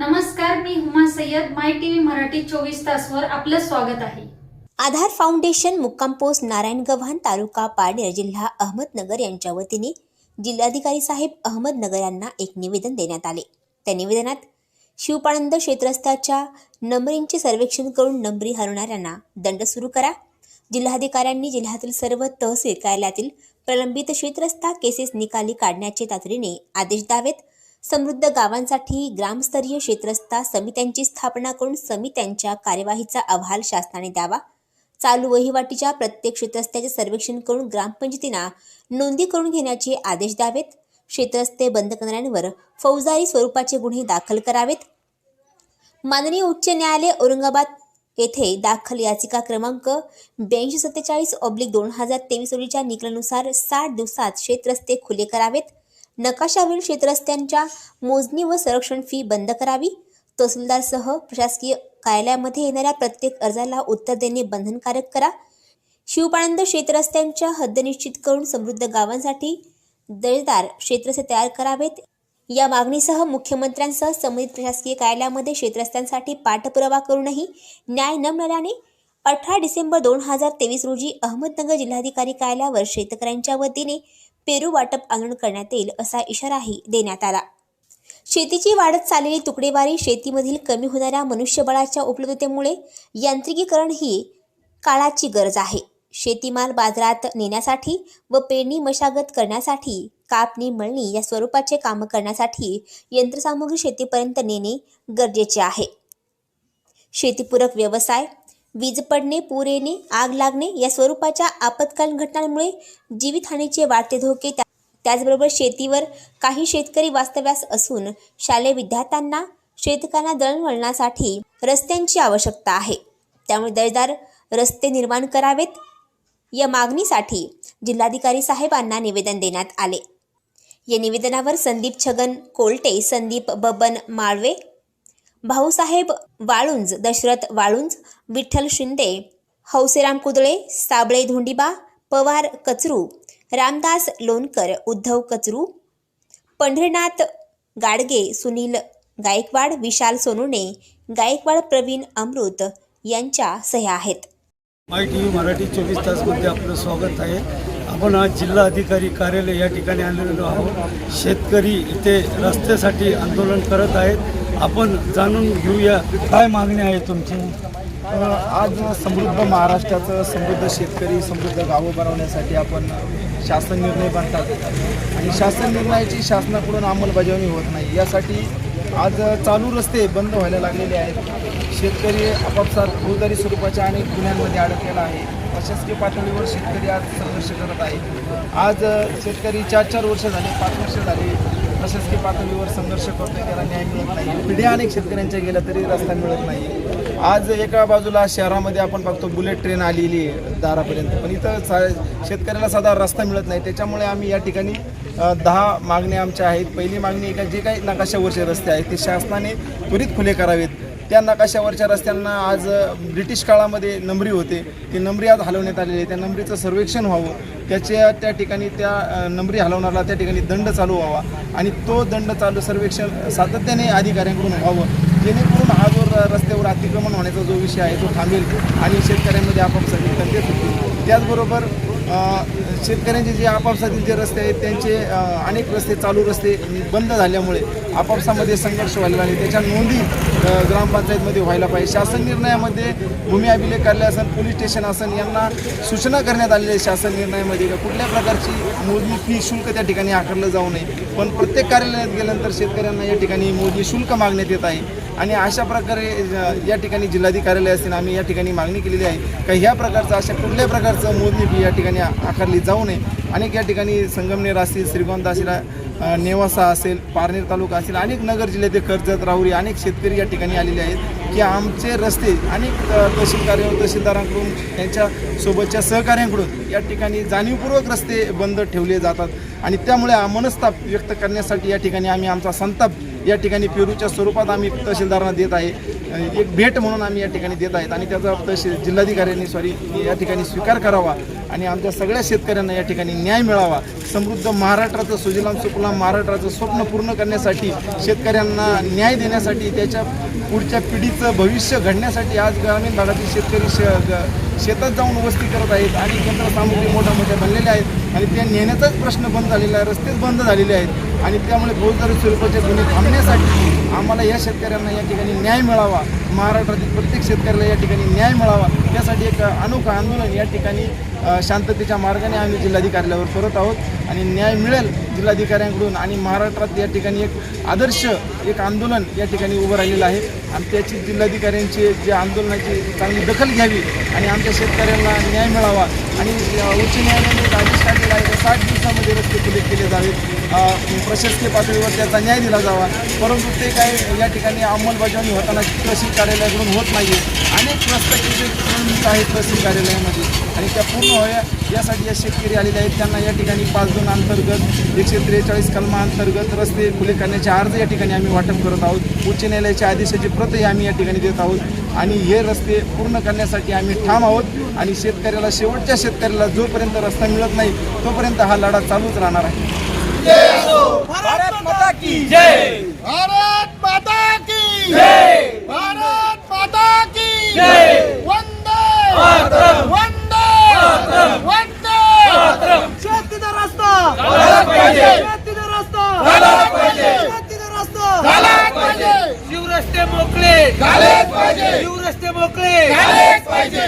नमस्कार मी Huma Sayyad. My TV Marathi चोवीस तासवर आपलं स्वागत आहे. आधार फाउंडेशन मुक्काम पोस्ट नारायण गव्हाण तालुका पाडेर जिल्हा अहमदनगर यांच्या वतीने जिल्हाधिकारी साहेब अहमदनगर यांना एक निवेदन देण्यात आले. त्या निवेदनात शिवपानंद क्षेत्रस्थाच्या नंबरिंगचे सर्वेक्षण करून नंबरी हरवणाऱ्यांना दंड सुरू करा. जिल्हाधिकाऱ्यांनी जिल्ह्यातील सर्व तहसील कार्यालयातील प्रलंबित क्षेत्रस्था केसेस निकाली काढण्याचे तातडीने आदेश द्यावेत. समृद्ध गावांसाठी ग्रामस्तरीय क्षेत्रस्था समित्यांची स्थापना करून समित्यांच्या कार्यवाहीचा अहवाल शासनाने द्यावा. चालू वहिवाटीच्या प्रत्येक क्षेत्रस्त्याचे सर्वेक्षण करून ग्रामपंचायतींना नोंदी करून घेण्याचे आदेश द्यावेत. क्षेत्रस्ते बंद करणाऱ्यांवर फौजदारी स्वरूपाचे गुन्हे दाखल करावेत. माननीय उच्च न्यायालय औरंगाबाद येथे दाखल याचिका क्रमांक ब्याऐंशी सत्तेचाळीस ऑब्लिक दोन हजार तेवीस रोजीच्या निकालानुसार साठ दिवसात क्षेत्रस्ते खुले करावेत. नकाशावरील क्षेत्रस्त्यांच्या मोजणी व संरक्षण फी बंद करावी? तहसीलदारसह प्रशासकीय कार्यालयामध्ये येणाऱ्या प्रत्येक अर्जाला उत्तर देणे बंधनकारक करा. शिवपानंद क्षेत्रस्त्यांच्या हद्द निश्चित करून समृद्ध गावांसाठी दर्जेदार क्षेत्रस्थ तयार करावेत. या मागणीसह मुख्यमंत्र्यांसह संबंधित प्रशासकीय कार्यालयामध्ये क्षेत्रस्त्यांसाठी पाठपुरावा करूनही न्याय न मिळाल्याने अठरा डिसेंबर दोन हजार तेवीस रोजी अहमदनगर जिल्हाधिकारी कार्यालयावर शेतकऱ्यांच्या वतीने पेरू वाटप आंदोलन करण्यात येईल असा इशाराही देण्यात आला. शेतीची वाढत चाललेली तुकडेवारी शेतीमधील कमी होणाऱ्या मनुष्यबळाच्या उपलब्धतेमुळे यांत्रिकीकरण ही काळाची गरज आहे. शेतीमाल बाजारात नेण्यासाठी व पेरणी मशागत करण्यासाठी कापणी मळणी या स्वरूपाचे कामं करण्यासाठी यंत्रसामुग्री शेतीपर्यंत नेणे गरजेचे आहे. शेतीपूरक व्यवसाय वीज पडणे पूर येणे आग लागणे या स्वरूपाच्या आपत्कालीन घटनांमुळे जीवितहानीचे वाढते धोके त्या- त्याचबरोबर शेतीवर काही शेतकरी वास्तव्यास असून शालेय विद्यार्थ्यांना शेतकऱ्यांना दळणवळणासाठी रस्त्यांची आवश्यकता आहे. त्यामुळे दर्जेदार रस्ते निर्माण करावेत या मागणीसाठी जिल्हाधिकारी साहेबांना निवेदन देण्यात आले. या निवेदनावर संदीप छगन कोलटे संदीप बबन माळवे भाऊसाहेब वाळुंज दशरथ वाळुंज विठ्ठल शिंदे हौसेराम कुदळे साबळे धोंडिबा पवार कचरू रामदास लोणकर उद्धव कचरू पंढरीनाथ गाडगे सुनील गायकवाड विशाल सोनुने गायकवाड प्रवीण अमृत यांच्या सह्या आहेत. माय टी व्ही मराठी चोवीस तासमध्ये आपलं स्वागत आहे. आपण आज जिल्हा अधिकारी कार्यालय या ठिकाणी आलेलो आहोत. शेतकरी इथे रस्त्यासाठी आंदोलन करत आहेत. आपण जाणून घेऊया काय मागणी आहे तुमची? आज समृद्ध महाराष्ट्राचं समृद्ध शेतकरी समृद्ध गावं बनवण्यासाठी आपण शासन निर्णय बनतात. आणि शासन निर्णयाची शासनाकडून अंमलबजावणी होत नाही. यासाठी आज चालू रस्ते बंद व्हायला लागलेले आहेत. शेतकरी आपापसात फौजदारी स्वरूपाच्या अनेक गुन्ह्यांमध्ये अडकलेला आहे. प्रशासकीय पातळीवर शेतकरी आज संघर्ष करत आहे आज शेतकरी चार चार वर्ष झाले पाच वर्ष झाले प्रशासकीय पातळीवर संघर्ष करतोय त्याला न्याय मिळत नाही. पिढ्या अनेक शेतकऱ्यांच्या गेल्या तरी रस्ता मिळत नाही. आज एका बाजूला शहरामध्ये आपण बघतो बुलेट ट्रेन आलेली आहे दारापर्यंत. पण इथं सा शेतकऱ्याला साधा रस्ता मिळत नाही. त्याच्यामुळे आम्ही या ठिकाणी दहा मागण्या आमच्या आहेत. पहिली मागणी एका जे काही नकाशावरचे रस्ते आहेत ते शासनाने त्वरित खुले करावेत. त्या नकाशावरच्या रस्त्यांना आज ब्रिटिश काळामध्ये नंबरी होते ते नंबरी आज हलवण्यात आलेली आहे. त्या नंबरीचं सर्वेक्षण व्हावं. त्याच्या त्या ठिकाणी त्या नंबरी हलवणारा त्या ठिकाणी दंड चालू व्हावा. आणि तो दंड चालू सर्वेक्षण सातत्याने अधिकाऱ्यांकडून व्हावं. जेणेकरून हा जो र- रस्त्यावर अतिक्रमण होण्याचा जो विषय आहे तो थांबेल. आणि शेतकऱ्यांमध्ये आपापसातील तंटेच होतील त्याचबरोबर शेतकऱ्यांचे जे आपापसातील जे रस्ते आहेत त्यांचे अनेक रस्ते चालू रस्ते बंद झाल्यामुळे आपापसामध्ये संघर्ष व्हायला लागले. त्याच्या नोंदी ग्रामपंचायतमध्ये व्हायला पाहिजे. शासन निर्णयामध्ये भूमी अभिलेख कार्यालय असन पोलीस स्टेशन असन यांना सूचना करण्यात आलेल्या आहे शासन निर्णयामध्ये कुठल्या प्रकारची मोजणी फी शुल्क त्या ठिकाणी आकारलं जाऊ नये. पण प्रत्येक कार्यालयात गेल्यानंतर शेतकऱ्यांना या ठिकाणी मोजणी शुल्क मागण्यात येत आहे. आणि अशा प्रकारे या ठिकाणी जिल्हाधिकारी कार्यालय असतील आम्ही या ठिकाणी मागणी केलेली आहे का ह्या प्रकारचं अशा कुठल्याही प्रकारचं मोजणी या ठिकाणी आकारली जाऊ नये? अनेक या ठिकाणी संगमनेर असतील श्रीगोंदा असेल नेवासा असेल पारनेर तालुका असेल अनेक नगर जिल्ह्यातील कर्जत राहुरी अनेक शेतकरी या ठिकाणी आलेले आहेत की आमचे रस्ते अनेक तहसीलदार तहसीलदारांकडून त्यांच्या सोबतच्या सहकाऱ्यांकडून या ठिकाणी जाणीवपूर्वक रस्ते बंद ठेवले जातात. आणि त्यामुळे मनस्ताप व्यक्त करण्यासाठी या ठिकाणी आम्ही आमचा संताप या ठिकाणी पेरूच्या स्वरूपात आम्ही तहसीलदारांना देत आहे. एक भेट म्हणून आम्ही या ठिकाणी देत आहेत आणि त्याचा तहसील जिल्हाधिकाऱ्यांनी सॉरी या ठिकाणी स्वीकार करावा आणि आमच्या सगळ्या शेतकऱ्यांना या ठिकाणी न्याय मिळावा. समृद्ध महाराष्ट्राचं सुजलाम सुफलाम महाराष्ट्राचं स्वप्न पूर्ण करण्यासाठी शेतकऱ्यांना न्याय देण्यासाठी त्याच्या पुढच्या पिढीचं भविष्य घडण्यासाठी आज ग्रामीण भागातील शेतकरी श शेतात जाऊन वस्ती करत आहेत आणि यंत्रसामुग्री मोठ्या मोठ्या बनलेल्या आहेत आणि त्या नेण्याचाच प्रश्न बंद झालेला आहे रस्तेच बंद झालेले आहेत. आणि त्यामुळे फौजदारी स्वरूपाचे गुन्हे थांबण्यासाठी आम्हाला या शेतकऱ्यांना या ठिकाणी न्याय मिळावा. महाराष्ट्रातील प्रत्येक शेतकऱ्याला या ठिकाणी न्याय मिळावा. त्यासाठी एक अनोखं आंदोलन या ठिकाणी शांततेच्या मार्गाने आम्ही जिल्हाधिकाऱ्यावर करत आहोत आणि न्याय मिळेल जिल्हाधिकाऱ्यांकडून आणि महाराष्ट्रात या ठिकाणी एक आदर्श एक आंदोलन या ठिकाणी उभं राहिलेलं आहे. आणि त्याची जिल्हाधिकाऱ्यांची जे आंदोलनाची चांगली दखल घ्यावी आणि आमच्या शेतकऱ्यांना न्याय मिळावा आणि उच्च न्यायालयाने आदेश काढलेला आहे की साठ दिवसामध्ये रस्ते खुले केले जावेत. प्रशासकीय पातळीवर त्याचा न्याय दिला जावा. परंतु ते काय या ठिकाणी अंमलबजावणी होताना तहसील कार्यालयाकडून होत नाही अनेक रस्त्याचे आहेत तहसील कार्यालयामध्ये आणि त्या पूर्ण व्हाव्या यासाठी या शेतकरी आलेले आहेत. त्यांना या ठिकाणी पाच दोन अंतर्गत एकशे त्रेचाळीस कलमा अंतर्गत रस्ते खुले करण्याचे अर्ज या ठिकाणी आम्ही वाटप करत आहोत. उच्च न्यायालयाच्या आदेशाची प्रतही आम्ही या ठिकाणी देत आहोत. आणि हे रस्ते पूर्ण करण्यासाठी आम्ही ठाम आहोत. आणि शेतकऱ्याला शेवटच्या शेतकऱ्याला जोपर्यंत रस्ता मिळत नाही तोपर्यंत हा लढा चालूच राहणार आहे. भारत माता की जय! भारत माता की जय! भारत माता की जय! वंदे मातरम! वंदे मातरम! वंदे मातरम! शेतीचा रस्ता! झाला पाहिजे! शेतीचा रस्ता! झाला पाहिजे! शेतीचा रस्ता! झाला पाहिजे! शिवरस्ते मोकळे! झालेच पाहिजे! शिवरस्ते मोकळे! झालेच पाहिजे!